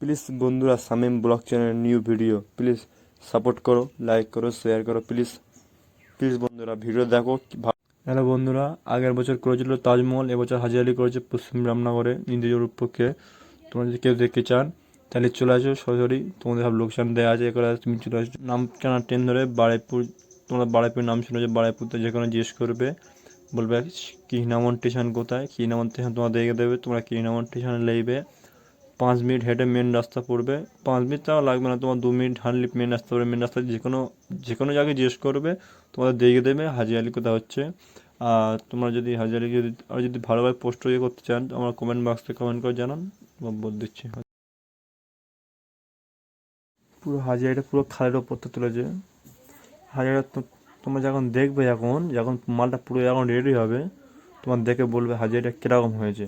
Please বন্ধুরা Samim blog channel new video, please support করো like করো শেয়ার করো, প্লিজ। প্লিজ বন্ধুরা ভিডিও দেখো হ্যালো বন্ধুরা, আগের বছর করেছিল তাজমহল, এবছর হাজি আলি করেছে পশ্চিম রামনগরে ইন্দ্রজোর পক্ষে। তোমরা যদি কেউ দেখতে চান, তাহলে চলে আসো, সরাসরি তোমাদের সব লোকেশন দেওয়া আছে, এখানে তুমি চলে আসো। নাম কেনা ট্রেন ধরে বারাইপুর, তোমরা বারাইপুর নাম শুনে যে বারাইপুরতে যেখানে জিজ্ঞেস করবে। বলবে কিনামন স্টেশন কোথায় কিনামন স্টেশন তোমার দেখে দেবে, তোমরা কিনামন স্টেশনে নেইবে পাঁচ মিনিট হেঁটে মেন রাস্তা পড়বে। পাঁচ মিনিট তাও লাগবে না, তোমার দু মিনিট হাঁটলে মেন রাস্তা পড়বে। মেন রাস্তায় যে কোনো যে কোনো জায়গায় জিজ্ঞেস করবে, তোমাদের দেখে দেবে হাজি আলি কোথায় হচ্ছে। আর তোমরা যদি হাজি আলি যদি আর যদি ভালোভাবে পোস্ট ইয়ে করতে চান আমার কমেন্ট বক্সে কমেন্ট করে জানান। বলে দিচ্ছি। পুরো হাজিরাটা পুরো খালের ওপরতে তুলেছে। তো- তোমরা যখন দেখবে এখন, যখন মালটা পুরো এখন রেডি হবে, তোমার দেখে বলবে হাজিরাটা কীরকম হয়েছে।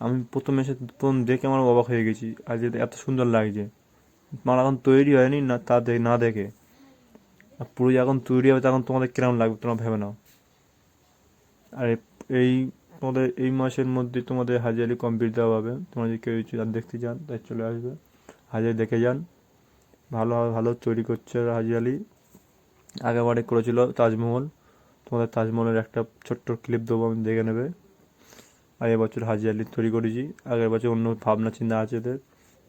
আমি প্রথম এসে প্রথম দেখে আমার অবাক হয়ে গেছি, আর যে এত সুন্দর লাগছে। মাল এখন তৈরি হয়নি না, তা না দেখে। আর পুরো যখন তৈরি হবে তখন তোমাদের কীরকম লাগবে তোমরা ভেবে নাও। আর এই তোমাদের, এই মাসের মধ্যে তোমাদের হাজিয়ালি কমপ্লিট দেওয়া হবে। তোমরা যদি কেউ আর দেখতে চান তাই চলে আসবে। হাজিয়া দেখে যান। ভালো ভালো তৈরি করছে হাজিয়ালি। আগেবারে করেছিল তাজমহল। তোমাদের তাজমহলের একটা ছোট্ট ক্লিপ দেবো, আমি দেখে নেবে। আর এবছর হাজি আলি তৈরি করেছি। আগের বছর অন্য ভাবনা, চিন্তা আছে এদের।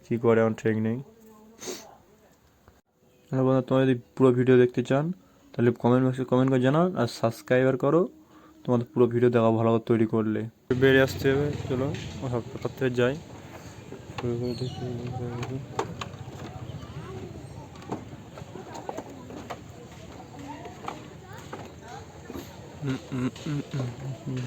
কী করে আমার ঠিক নেই। হ্যালো বন্ধু তোমরা যদি পুরো ভিডিও দেখতে চান, তাহলে কমেন্ট বক্সে কমেন্ট করে জানান আর সাবস্ক্রাইবার করো। তোমাদের পুরো ভিডিও দেখা ভালো করে তৈরি করলে। বেরিয়ে আসতে হবে, চলো, সব থেকে যাই। হুম।